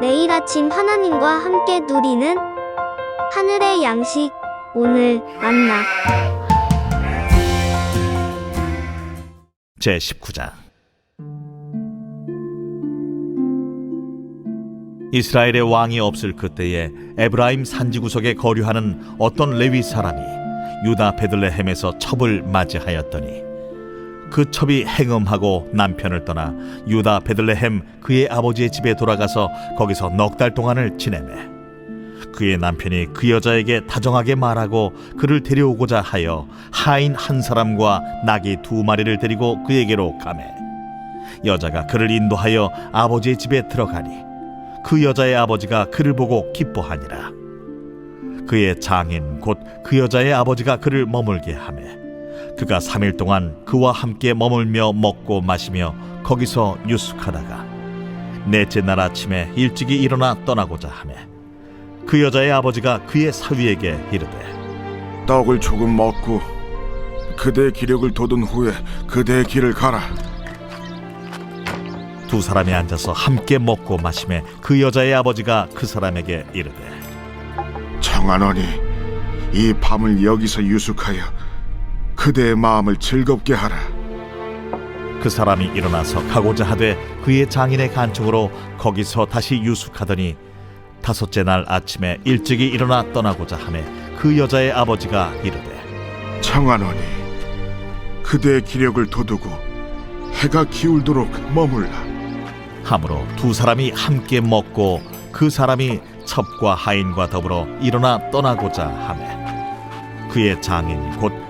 매일 아침 하나님과 함께 누리는 하늘의 양식 오늘 만나. 제 19장. 이스라엘의 왕이 없을 그때에 에브라임 산지 구석에 거류하는 어떤 레위 사람이 유다 베들레헴에서 첩을 맞이하였더니 그 첩이 행음하고 남편을 떠나 유다 베들레헴 그의 아버지의 집에 돌아가서 거기서 넉 달 동안을 지내매. 그의 남편이 그 여자에게 다정하게 말하고 그를 데려오고자 하여 하인 한 사람과 나귀 두 마리를 데리고 그에게로 가매. 여자가 그를 인도하여 아버지의 집에 들어가니 그 여자의 아버지가 그를 보고 기뻐하니라. 그의 장인 곧 그 여자의 아버지가 그를 머물게 하매 그가 삼일 동안 그와 함께 머물며 먹고 마시며 거기서 유숙하다가 넷째 날 아침에 일찍이 일어나 떠나고자 하매 그 여자의 아버지가 그의 사위에게 이르되 떡을 조금 먹고 그대의 기력을 돋은 후에 그대의 길을 가라. 두 사람이 앉아서 함께 먹고 마시매 그 여자의 아버지가 그 사람에게 이르되 청하노니 이 밤을 여기서 유숙하여 그대의 마음을 즐겁게 하라. 그 사람이 일어나서 가고자 하되 그의 장인의 간청으로 거기서 다시 유숙하더니 다섯째 날 아침에 일찍이 일어나 떠나고자 하매 그 여자의 아버지가 이르되 청하노니 그대의 기력을 돋우고 해가 기울도록 머물라. 함으로 두 사람이 함께 먹고 그 사람이 첩과 하인과 더불어 일어나 떠나고자 하매 그의 장인 곧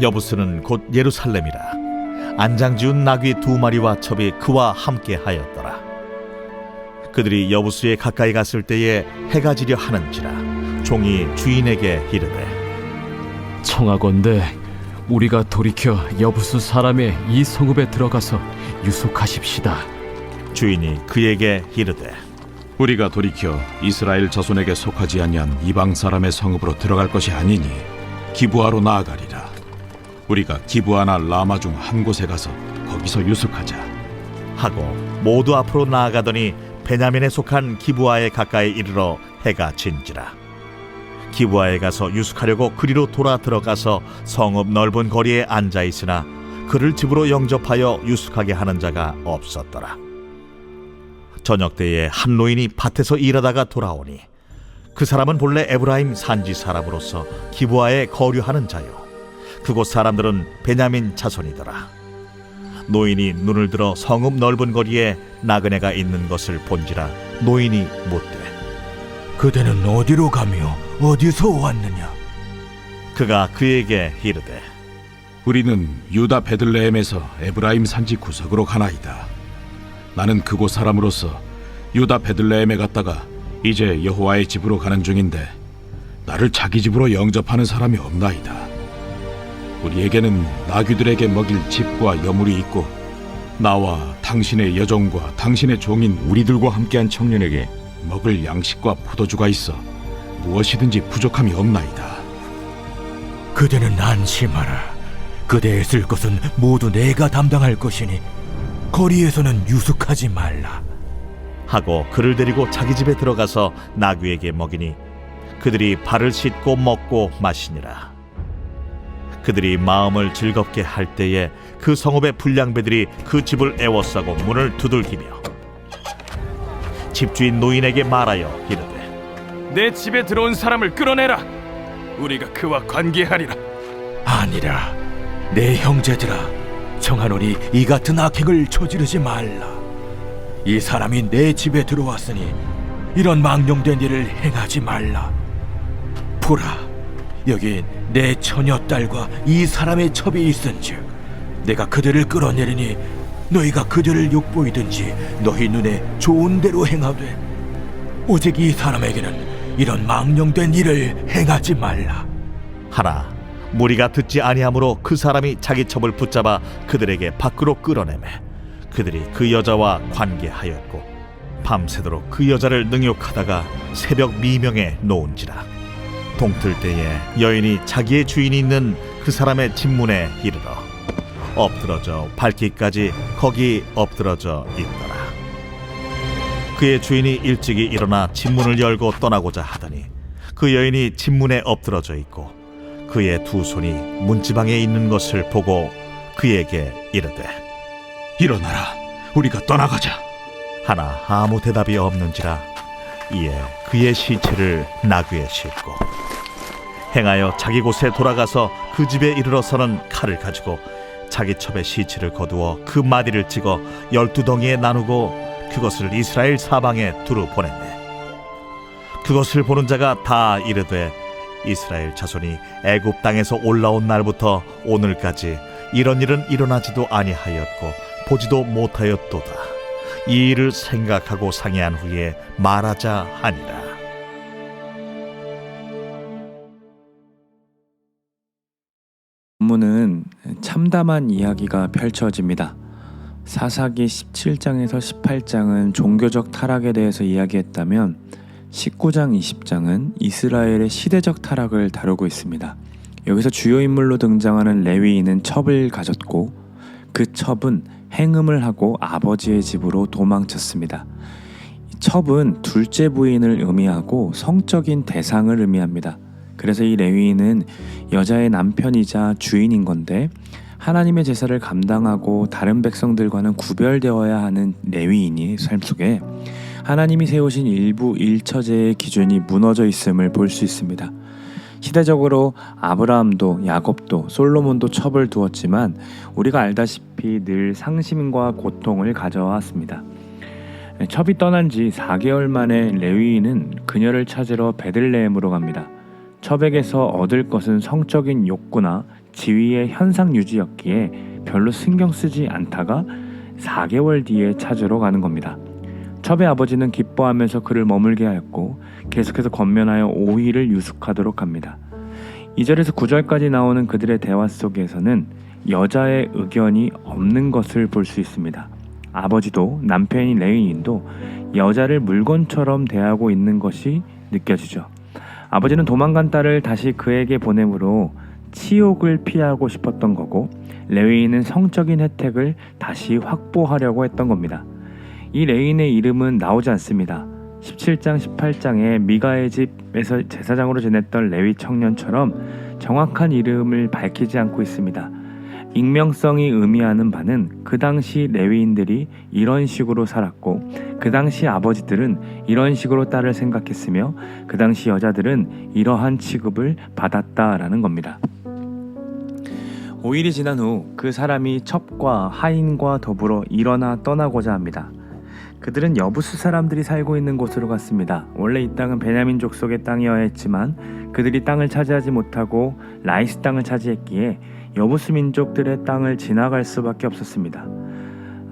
여부스는 곧 예루살렘이라 안장지운 나귀 두 마리와 첩이 그와 함께 하였더라 그들이 여부스에 가까이 갔을 때에 해가 지려 하는지라 종이 주인에게 이르되 청하건대 우리가 돌이켜 여부수 사람의 이 성읍에 들어가서 유숙하십시다. 주인이 그에게 이르되 우리가 돌이켜 이스라엘 자손에게 속하지 아니한 이방 사람의 성읍으로 들어갈 것이 아니니 기부하로 나아가리라. 우리가 기부하나 라마 중 한 곳에 가서 거기서 유숙하자. 하고 모두 앞으로 나아가더니 베냐민에 속한 기부아에 가까이 이르러 해가 진지라. 기부아에 가서 유숙하려고 그리로 돌아 들어가서 성읍 넓은 거리에 앉아 있으나 그를 집으로 영접하여 유숙하게 하는 자가 없었더라. 저녁 때에 한 노인이 밭에서 일하다가 돌아오니 그 사람은 본래 에브라임 산지 사람으로서 기부아에 거류하는 자요 그곳 사람들은 베냐민 자손이더라 노인이 눈을 들어 성읍 넓은 거리에 나그네가 있는 것을 본지라 노인이 묻되 그대는 어디로 가며 어디서 왔느냐? 그가 그에게 이르되 우리는 유다 베들레헴에서 에브라임 산지 구석으로 가나이다. 나는 그곳 사람으로서 유다 베들레헴에 갔다가 이제 여호와의 집으로 가는 중인데 나를 자기 집으로 영접하는 사람이 없나이다. 우리에게는 나귀들에게 먹일 집과 여물이 있고 나와 당신의 여종과 당신의 종인 우리들과 함께한 청년에게 먹을 양식과 포도주가 있어 무엇이든지 부족함이 없나이다. 그대는 안심하라. 그대의 쓸 것은 모두 내가 담당할 것이니 거리에서는 유숙하지 말라. 하고 그를 데리고 자기 집에 들어가서 나귀에게 먹이니 그들이 발을 씻고 먹고 마시니라 그들이 마음을 즐겁게 할 때에 그 성읍의 불량배들이 그 집을 애워싸고 문을 두들기며 집주인 노인에게 말하여 이르되 내 집에 들어온 사람을 끌어내라. 우리가 그와 관계하리라. 아니라 내 형제들아 청하노니 이 같은 악행을 저지르지 말라. 이 사람이 내 집에 들어왔으니 이런 망령된 일을 행하지 말라. 보라, 여기 내 처녀 딸과 이 사람의 첩이 있은즉 내가 그들을 끌어내리니 너희가 그들을 욕보이든지 너희 눈에 좋은 대로 행하되 오직 이 사람에게는 이런 망령된 일을 행하지 말라. 하나 무리가 듣지 아니하므로 그 사람이 자기 첩을 붙잡아 그들에게 밖으로 끌어내매 그들이 그 여자와 관계하였고 밤새도록 그 여자를 능욕하다가 새벽 미명에 놓은지라 동틀 때에 여인이 자기의 주인이 있는 그 사람의 집문에 이르러 엎드러져 밟기까지 거기 엎드러져 있더라 그의 주인이 일찍이 일어나 집문을 열고 떠나고자 하더니 그 여인이 집문에 엎드러져 있고 그의 두 손이 문지방에 있는 것을 보고 그에게 이르되 일어나라. 우리가 떠나가자. 하나 아무 대답이 없는지라 이에 그의 시체를 나귀에 싣고 행하여 자기 곳에 돌아가서 그 집에 이르러서는 칼을 가지고 자기 첩의 시체를 거두어 그 마디를 찍어 열두 덩이에 나누고 그것을 이스라엘 사방에 두루 보냈네 그것을 보는 자가 다 이르되 이스라엘 자손이 애굽 땅에서 올라온 날부터 오늘까지 이런 일은 일어나지도 아니하였고 보지도 못하였도다. 이 일을 생각하고 상의한 후에 말하자 하니라. 참담한 이야기가 펼쳐집니다. 사사기 17장에서 18장은 종교적 타락에 대해서 이야기했다면 19장 20장은 이스라엘의 시대적 타락을 다루고 있습니다. 여기서 주요 인물로 등장하는 레위인은 첩을 가졌고 그 첩은 행음을 하고 아버지의 집으로 도망쳤습니다. 이 첩은 둘째 부인을 의미하고 성적인 대상을 의미합니다. 그래서 이 레위인은 여자의 남편이자 주인인 건데 하나님의 제사를 감당하고 다른 백성들과는 구별되어야 하는 레위인이 삶 속에 하나님이 세우신 일부 일처제의 기준이 무너져 있음을 볼 수 있습니다. 시대적으로 아브라함도 야곱도 솔로몬도 첩을 두었지만 우리가 알다시피 늘 상심과 고통을 가져왔습니다. 첩이 떠난 지 4개월 만에 레위인은 그녀를 찾으러 베들레헴으로 갑니다. 첩에게서 얻을 것은 성적인 욕구나 지위의 현상 유지였기에 별로 신경 쓰지 않다가 4개월 뒤에 찾으러 가는 겁니다. 첩의 아버지는 기뻐하면서 그를 머물게 하였고 계속해서 권면하여 오히를 유숙하도록 합니다. 2절에서 9절까지 나오는 그들의 대화 속에서는 여자의 의견이 없는 것을 볼 수 있습니다. 아버지도 남편인 레위인도 여자를 물건처럼 대하고 있는 것이 느껴지죠. 아버지는 도망간 딸을 다시 그에게 보내므로 치욕을 피하고 싶었던 거고 레위인은 성적인 혜택을 다시 확보하려고 했던 겁니다. 이 레인의 이름은 나오지 않습니다. 17장, 18장에 미가의 집에서 제사장으로 지냈던 레위 청년처럼 정확한 이름을 밝히지 않고 있습니다. 익명성이 의미하는 바는 그 당시 레위인들이 이런 식으로 살았고 그 당시 아버지들은 이런 식으로 딸을 생각했으며 그 당시 여자들은 이러한 취급을 받았다라는 겁니다. 5일이 지난 후 그 사람이 첩과 하인과 더불어 일어나 떠나고자 합니다. 그들은 여부수 사람들이 살고 있는 곳으로 갔습니다. 원래 이 땅은 베냐민 족속의 땅이어야 했지만 그들이 땅을 차지하지 못하고 라이스 땅을 차지했기에 여부수 민족들의 땅을 지나갈 수밖에 없었습니다.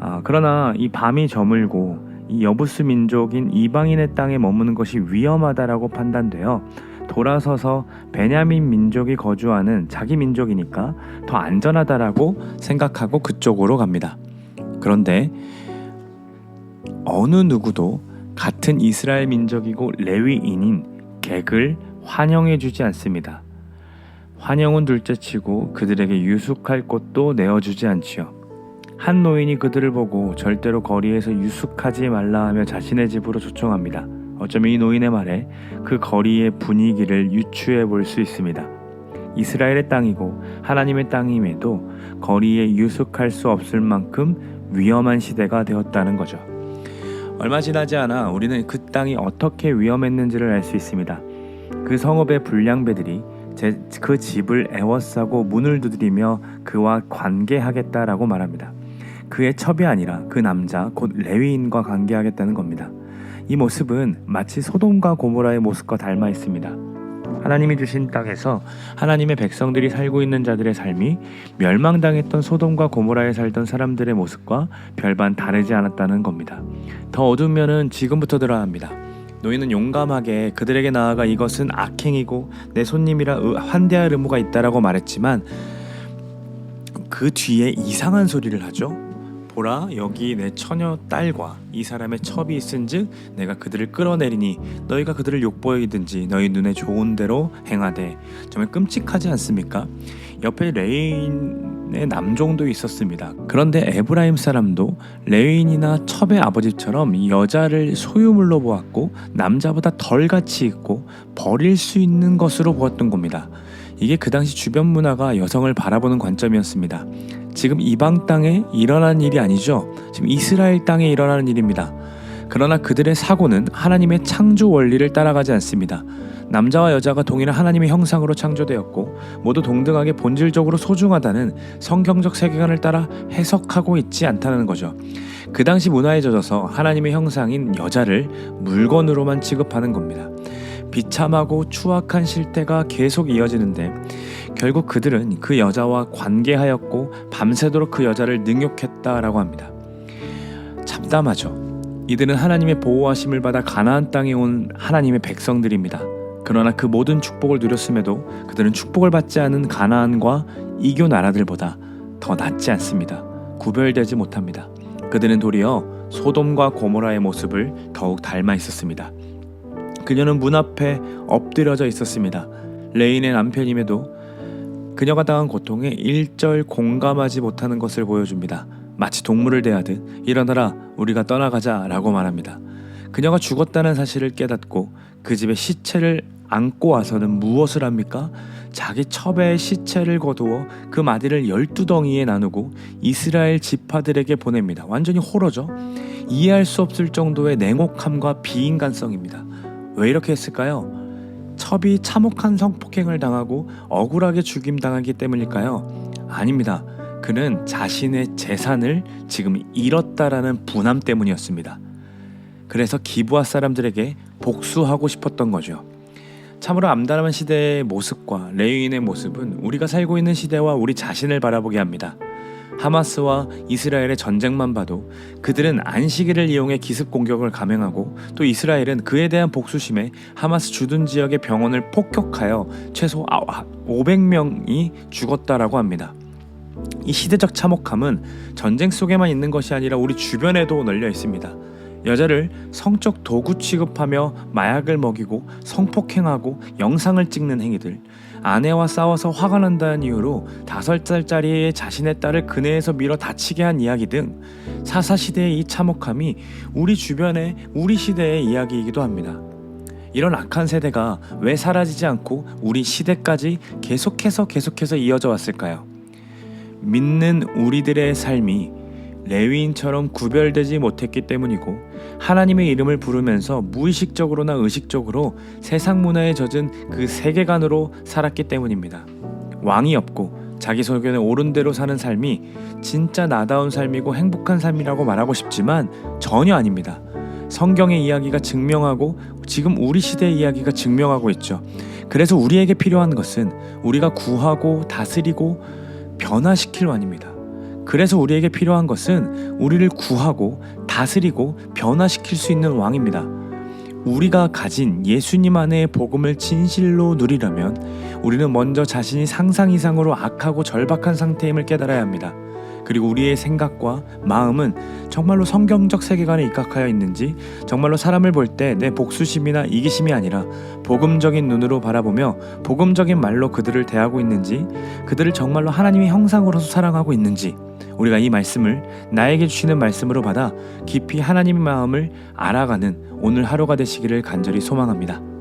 아, 그러나 이 밤이 저물고 이 여부수 민족인 이방인의 땅에 머무는 것이 위험하다라고 판단되어 돌아서서 베냐민 민족이 거주하는 자기 민족이니까 더 안전하다라고 생각하고 그쪽으로 갑니다. 그런데 어느 누구도 같은 이스라엘 민족이고 레위인인 객을 환영해 주지 않습니다. 환영은 둘째치고 그들에게 유숙할 곳도 내어주지 않지요. 한 노인이 그들을 보고 절대로 거리에서 유숙하지 말라 하며 자신의 집으로 초청합니다. 어쩌면 이 노인의 말에 그 거리의 분위기를 유추해 볼 수 있습니다. 이스라엘의 땅이고 하나님의 땅임에도 거리에 유숙할 수 없을 만큼 위험한 시대가 되었다는 거죠. 얼마 지나지 않아 우리는 그 땅이 어떻게 위험했는지를 알 수 있습니다. 그 성읍의 불량배들이 제, 그 집을 애워싸고 문을 두드리며 그와 관계하겠다라고 말합니다. 그의 첩이 아니라 그 남자 곧 레위인과 관계하겠다는 겁니다. 이 모습은 마치 소돔과 고모라의 모습과 닮아 있습니다. 하나님이 주신 땅에서 하나님의 백성들이 살고 있는 자들의 삶이 멸망당했던 소돔과 고모라에 살던 사람들의 모습과 별반 다르지 않았다는 겁니다. 더 어두우면은 지금부터 들어야 합니다. 노인은 용감하게 그들에게 나아가 이것은 악행이고 내 손님이라 의- 환대할 의무가 있다라고 말했지만 그 뒤에 이상한 소리를 하죠. 보라 여기 내 처녀 딸과 이 사람의 첩이 있은즉 내가 그들을 끌어내리니 너희가 그들을 욕보이든지 너희 눈에 좋은 대로 행하되 정말 끔찍하지 않습니까? 옆에 레인의 남종도 있었습니다. 그런데 에브라임 사람도 레인이나 첩의 아버지처럼 이 여자를 소유물로 보았고 남자보다 덜 가치 있고 버릴 수 있는 것으로 보았던 겁니다. 이게 그 당시 주변 문화가 여성을 바라보는 관점이었습니다. 지금 이방 땅에 일어난 일이 아니죠. 지금 이스라엘 땅에 일어나는 일입니다. 그러나 그들의 사고는 하나님의 창조 원리를 따라가지 않습니다. 남자와 여자가 동일한 하나님의 형상으로 창조되었고 모두 동등하게 본질적으로 소중하다는 성경적 세계관을 따라 해석하고 있지 않다는 거죠. 그 당시 문화에 젖어서 하나님의 형상인 여자를 물건으로만 취급하는 겁니다. 비참하고 추악한 실태가 계속 이어지는데 결국 그들은 그 여자와 관계하였고 밤새도록 그 여자를 능욕했다라고 합니다. 참담하죠. 이들은 하나님의 보호하심을 받아 가나안 땅에 온 하나님의 백성들입니다. 그러나 그 모든 축복을 누렸음에도 그들은 축복을 받지 않은 가나안과 이교 나라들보다 더 낫지 않습니다. 구별되지 못합니다. 그들은 도리어 소돔과 고모라의 모습을 더욱 닮아 있었습니다. 그녀는 문 앞에 엎드려져 있었습니다. 레인의 남편임에도 그녀가 당한 고통에 일절 공감하지 못하는 것을 보여줍니다. 마치 동물을 대하듯 일어나라 우리가 떠나가자라고 말합니다. 그녀가 죽었다는 사실을 깨닫고 그 집에 시체를 안고 와서는 무엇을 합니까? 자기 첩의 시체를 거두어 그 마디를 열두 덩이에 나누고 이스라엘 지파들에게 보냅니다. 완전히 호러죠. 이해할 수 없을 정도의 냉혹함과 비인간성입니다. 왜 이렇게 했을까요? 첩이 참혹한 성폭행을 당하고 억울하게 죽임당하기 때문일까요? 아닙니다. 그는 자신의 재산을 지금 잃었다라는 분함 때문이었습니다. 그래서 기부하 사람들에게 복수하고 싶었던 거죠. 참으로 암담한 시대의 모습과 레위인의 모습은 우리가 살고 있는 시대와 우리 자신을 바라보게 합니다. 하마스와 이스라엘의 전쟁만 봐도 그들은 안식일을 이용해 기습 공격을 감행하고 또 이스라엘은 그에 대한 복수심에 하마스 주둔 지역의 병원을 폭격하여 최소 500명이 죽었다라고 합니다. 이 시대적 참혹함은 전쟁 속에만 있는 것이 아니라 우리 주변에도 널려 있습니다. 여자를 성적 도구 취급하며 마약을 먹이고 성폭행하고 영상을 찍는 행위들, 아내와 싸워서 화가 난다는 이유로 다섯 살짜리 자신의 딸을 그네에서 밀어 다치게 한 이야기 등 사사 시대의 이 참혹함이 우리 주변의 우리 시대의 이야기이기도 합니다. 이런 악한 세대가 왜 사라지지 않고 우리 시대까지 계속해서 계속해서 이어져 왔을까요? 믿는 우리들의 삶이 레위인처럼 구별되지 못했기 때문이고 하나님의 이름을 부르면서 무의식적으로나 의식적으로 세상 문화에 젖은 그 세계관으로 살았기 때문입니다. 왕이 없고 자기 소견에 옳은 대로 사는 삶이 진짜 나다운 삶이고 행복한 삶이라고 말하고 싶지만 전혀 아닙니다. 성경의 이야기가 증명하고 지금 우리 시대의 이야기가 증명하고 있죠. 그래서 우리에게 필요한 것은 우리가 구하고 다스리고 변화시킬 왕입니다. 그래서 우리에게 필요한 것은 우리를 구하고 다스리고 변화시킬 수 있는 왕입니다. 우리가 가진 예수님 안의 복음을 진실로 누리려면 우리는 먼저 자신이 상상 이상으로 악하고 절박한 상태임을 깨달아야 합니다. 그리고 우리의 생각과 마음은 정말로 성경적 세계관에 입각하여 있는지 정말로 사람을 볼 때 내 복수심이나 이기심이 아니라 복음적인 눈으로 바라보며 복음적인 말로 그들을 대하고 있는지 그들을 정말로 하나님의 형상으로서 사랑하고 있는지 우리가 이 말씀을 나에게 주시는 말씀으로 받아 깊이 하나님의 마음을 알아가는 오늘 하루가 되시기를 간절히 소망합니다.